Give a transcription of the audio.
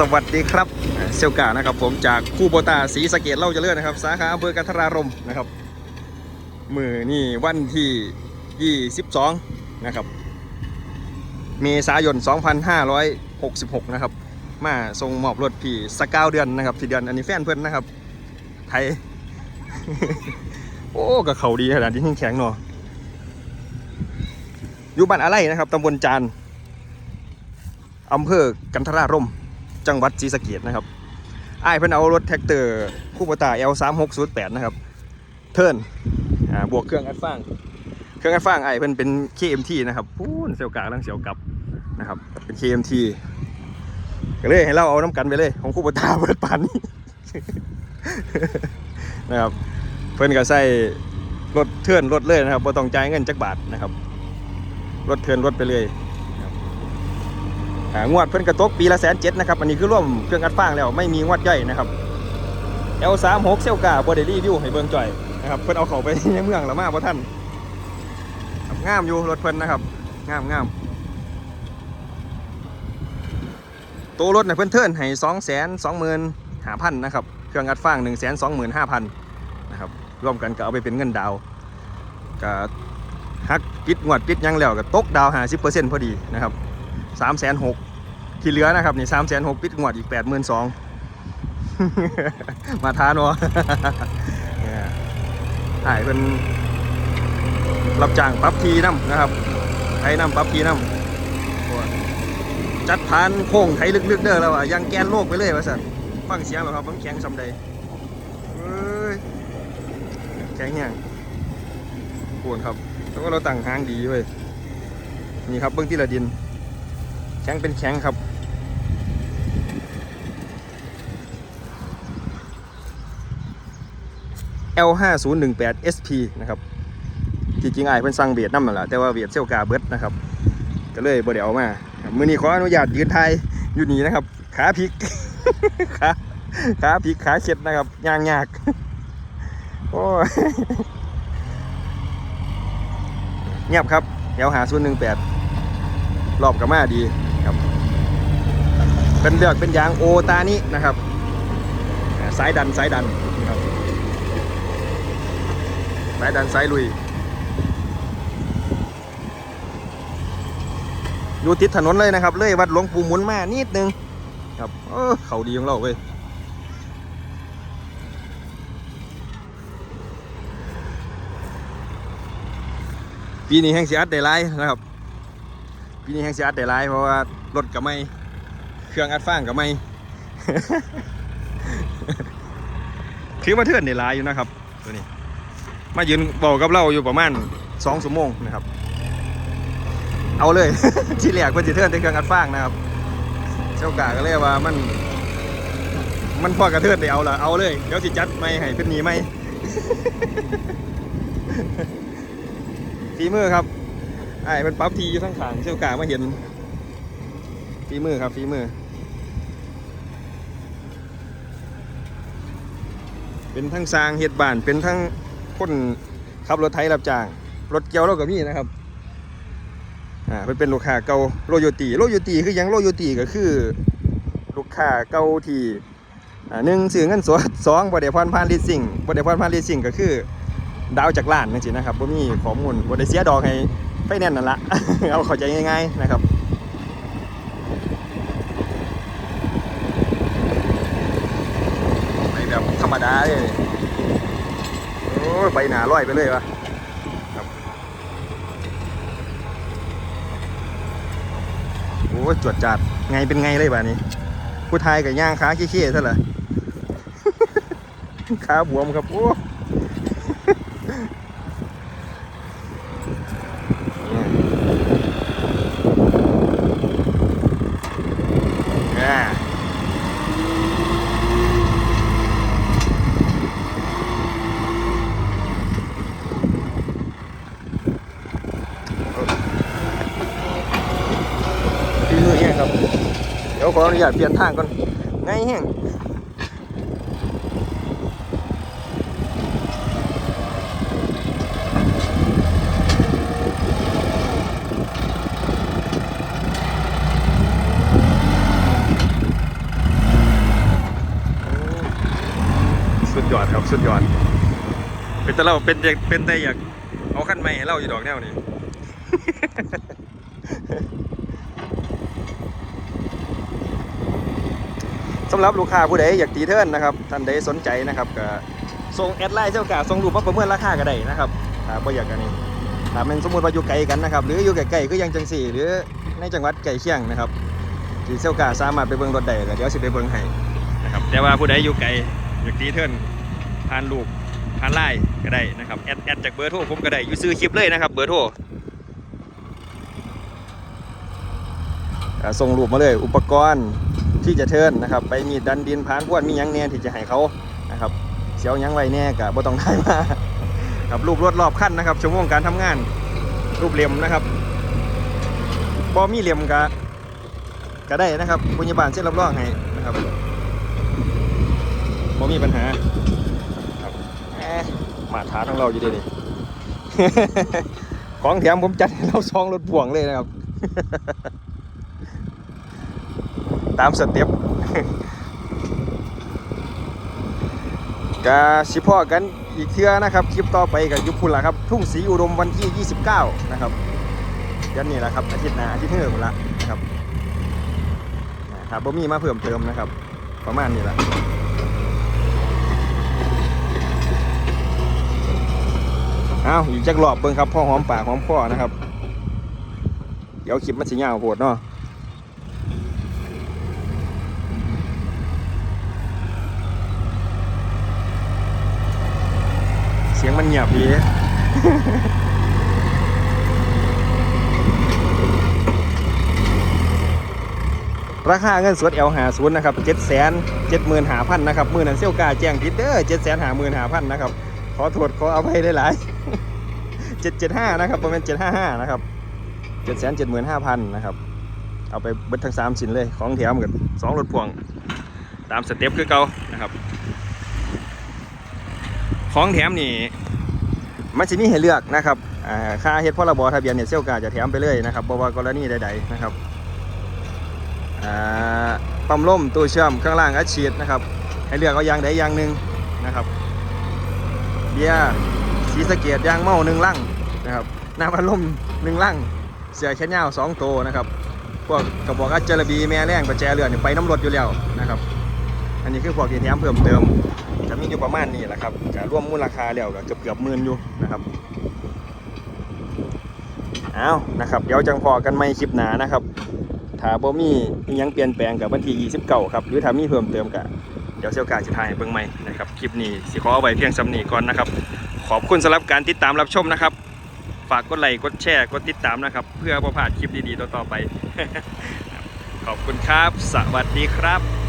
สวัสดีครับเซลกานะครับผมจากคู่โบตาสีสะเกตเล่าจะเลื่อนนะครับ สาขาอำเภอกันทรารมนะครับ มือนี่วันที่ 22 นะครับ เมษายน 2566 นะครับ มาส่งมอบรถพี่สกาวเดือนนะครับที่เดือนอันนี้แฟนเพื่อนนะครับ ไทย โอ้กับเขาดีขนาดที่แข็งเนาะอยู่บ้านอะไรนะครับตำบลจานอำเภอกันทรารม จังหวัดศรีสะเกษนะครับไอ้เพิ่นเอารถแท็กเตอร์คู่ปตา L3608 นะครับเทิร์นบวกเครื่องอัดฟางเครื่องอัดฟางอ้เพิ่นเป็น KMT นะครับพูนเซลกลางลังเสียวกลับนะครับเป็น KMT ก็เลยให้เราเอาน้ำกันไปเลย ของคู่ปตาเปิดปันนะครับเพิ่นก็ใส่รถเทิร์นรถเลยนะครับบ่ต้องจ่ายเงินจักบาทนะครับรถเทิร์นรถไปเลยอ่า งวดเพิ่นกระตกปีละแสนเจ็ดนะครับ อันนี้คือร่วมเครื่องอัดฟางแล้วไม่มีงวดย่อยนะครับ L36 เซลกาบอดรีวิวให้เบิ่งจ่อยนะครับเพิ่นเอาเขาไปในเมืองแล้วมาบ่ท่านงามอยู่รถเพิ่นนะครับงามงามตัวรถเนี่ยเพิ่นเทิร์นให้2 2 5 0 0 0นนะครับเครื่องอัดฟาง1 2 5 0 0 0นสองหมื่นห้าพันนะครับรวมกันก็เอาไปเป็นเงินดาวก็ฮักปิดงวดปิดยังแล้วก็ตกดาว50%พอดีนะครับ สามแสนหกที่เหลือนะครับนี่สามแสนหกปิดงวดอีกแปดหมื่นสองมาท้าเนาะเนี่ยถ่ายเป็นรับจ้างปั๊บทีน้ำนะครับไทยน้ำปั๊บทีน้ำจัดพานโค้งไทยลึกๆเด้อแล้วอะยังแกนโลกไปเลยว่าสันฟังเสียงเหรอครับมันแข็งสำใดยแข็งอย่างปวดครับแล้วก็เราตั้งหางดีเว้ยนี่ครับเบื้องที่ละดิน แข็งเป็นแข็งครับ L5018 SP นะครับที่จริงไอ้เพิ่นสั่งเบียดน้ำนั่นแหละแต่ว่าเบียดเซลกาเบิดนะครับ ก็เลยบ่ได้เอามาครับมื้อนี้ขออนุญาตยืนไทยอยู่นี่นะครับ ขาพลิกขาขาพลิกขาเช็ดนะครับยางยากโอ้ยเงียบครับ L5018 รอบกับมาดี ครับเป็นเลือกเป็นยางโอตานี้นะครับสายดันสายดันครับสายดันสายลุย อยู่ติดถนนเลยนะครับ เลยวัดหลวงปู่หมุนมานิดนึงครับเออเขาดีของเราเว้ยปีนี้แห่งเสียอัดได้ไรนะครับ ปีนี้แห่งเสียอัดได้หลายเพราะว่ารถกับไม่ เครื่องอัดฟางกับไม่คือมาเทื่อนได้หลายอยู่นะครับ ตัวนี้ มายืนบอกกับเราอยู่ประมาณสองชั่วโมงนะครับ เอาเลย ที่แรกเพิ่นสิเทื่อนแต่เครื่องอัดฟางนะครับ เจ้ากาก็เลยว่ามัน มันพอกระเทือนได้เอาละเอาเลยเดี๋ยวสิจัดไม่ให้เป็นหนีไม่ฝีมือครับ ไอ้เป็นปั๊บทีอยู่ทั้งขางเชี่ยวกามาเห็นฝีมือครับฝีมือ เป็นทั้งสร้างเฮ็ดบ้าน เป็นทั้งคนขับรถไถรับจ้าง รถเกียวเราก็มีนะครับ อ่าเป็นเป็นลูกค้าเก่าโรโยตีโรโยตีคือยังโรโยตีก็คือ ลูกค้าเก่าที่อ่าหนึ่งซื้อเงินสดสองบ่ได้ผ่อนผ่านลีสซิ่งบ่ได้ผ่อนผ่านลีสซิ่งก็คือ ดาวจากล้านจังซี่นะครับบ่มีข้อมูลบ่ได้เสียดอกให้ ไฟแนนซ์นั่นละ เอาเข้าใจง่ายๆนะครับไปแบบธรรมดาเลยโอ้ใบหนาลอยไปเลยวะครับโอ้จวดจัดไงเป็นไงเลยบ้านี้ ผู้ไทยกับย่างขาขี้ๆซะเหรอขาบวมครับโอ้ อ่าฝีมือแห้งครับ เดี๋ยวขออนุญาตเปลี่ยนทางก่อนง่ายแห้ง ยอดครับสุดยอด เป็นแต่เราเป็นแต่เป็นแต่อยากเอาขั้นใหม่ให้เราอยู่ดอกแนวนี้สำหรับลูกค้าผู้ใดอยากตีเทิร์นนะครับท่านใดสนใจนะครับก็ส่งแอดไลน์เจ้ากาส่งรูปมาประเมินราคาก็ได้นะครับถ้าบ่อยากกันนี่ถ้าเป็นสมมติว่าอยู่ไกลกันนะครับ หรืออยู่ใกล้ๆก็ยังจังสี่หรือในจังหวัดใกล้เคียงนะครับที่เซลกาสามารถไปเบิ่งรถได้ก็เดี๋ยวสิไปเบิ่งให้นะครับแต่ว่าผู้ใดอยู่ไกลอยากตีเทิร์น ผ่านลูกผ่านไลน์ก็ได้นะครับแอดแอดจากเบอร์โทรผมก็ได้อยู่ซื้อคลิปเลยนะครับ เบอร์โทรอ่ส่งรูปมาเลยอุปกรณ์ที่จะเทินนะครับ ไปมีดันดินพานพวดมียังแน่ที่จะให้เขานะครับเสียวยังไว้แน่กับบ่ต้องได้มาครับรูปรถรอบขั้นนะครับชั่วโมงการทำงาน รูปเหลี่ยมนะครับบอมีเหลี่ยมกะก็ได้นะครับพยาบาลเส้นรับรองให้นะครับบอมีปัญหา มาท้าทั้งเราอยู่ดีนี่ ของแถมผมจัดให้เราซองรถพ่วงเลยนะครับ ตามสเต็ปกาสิพ่อกันอีกเทื่อนะครับคลิปต่อไปกับยุคพุ่นละครับทุ่งสีอุดมวันที่ 29 นะครับยันนี่แหละครับอาทิตย์หน้าอาทิตย์ที่หนึ่งละนะครับอ่าครับบ่มีมาเพิ่มเติมนะครับ ประมาณนี้ละ เอาอีกจักรอบเบิ่งครับพ่อหอมปากหอมคอนะครับ เดี๋ยวคลิปมันสิยาวโพดเนาะเสียงมันเงียบดีราคาเงินสด L หาศูนย์นะครับเจ็ดแสนเจ็ดหมื่นหาพันนะครับ มือนันเซี่ยวกาแจ้งผิดเด้อเจ็ดแสนหาหมื่นหาพันนะครับ ขอโทษขอเอาไปได้หลาย เจ็ดเจ็ดห้านะครับประมาณเจ็ดห้าห้านะครับเจ็ดแสนเจ็ดหมื่นห้าพันนะครับเอาไปเบิดทั้งสามชิ้นเลยของแถมกันสองรถพ่วงตามสเต็ปคือเก่านะครับ ของแถมนี่มันจะมีให้เลือกนะครับค่าเฮ็ดพรบทะเบียนเนี่ยเซี่ยวกาจะแถมไปเลยนะครับบว่ากรณีใดๆนะครับปั๊มลมตู้เชื่อมข้างล่างอัดฉีดนะครับ ให้เลือกเอาอย่างใดอย่างหนึ่งนะครับเบียร์ สีสะเกตยางเมาหนึ่งลังนะครับน้ำพัดลมหนึ่งลังเสือแขนยาวสองตัวนะครับพวกกระบอกอัจจรบีแม่แรงประแจเรือนไปน้ำรถอยู่แล้วนะครับ อันนี้คือพวกที่แถมเพิ่มเติมจะมีอยู่ประมาณนี้แหละครับจะร่วมมูลค่าแล้วก็เกือบเกือบหมื่นอยู่นะครับเอานะครับเดี๋ยวจังพอกันไม่คลิปหนานะครับถ้าบ่มียังเปลี่ยนแปลงกับวันที่29ครับหรือถ้ามีเพิ่มเติมก็เดี๋ยวเซียวกาจะถ่ายเบิ่งใหม่นะครับคลิปนี้สิขอเอาไว้เพียงสำนีก่อนนะครับ ขอบคุณสำหรับการติดตามรับชมนะครับ ฝากกดไลค์กดแชร์กดติดตามนะครับ เพื่อประพลาดคลิปดีๆต่อๆไป ขอบคุณครับ สวัสดีครับ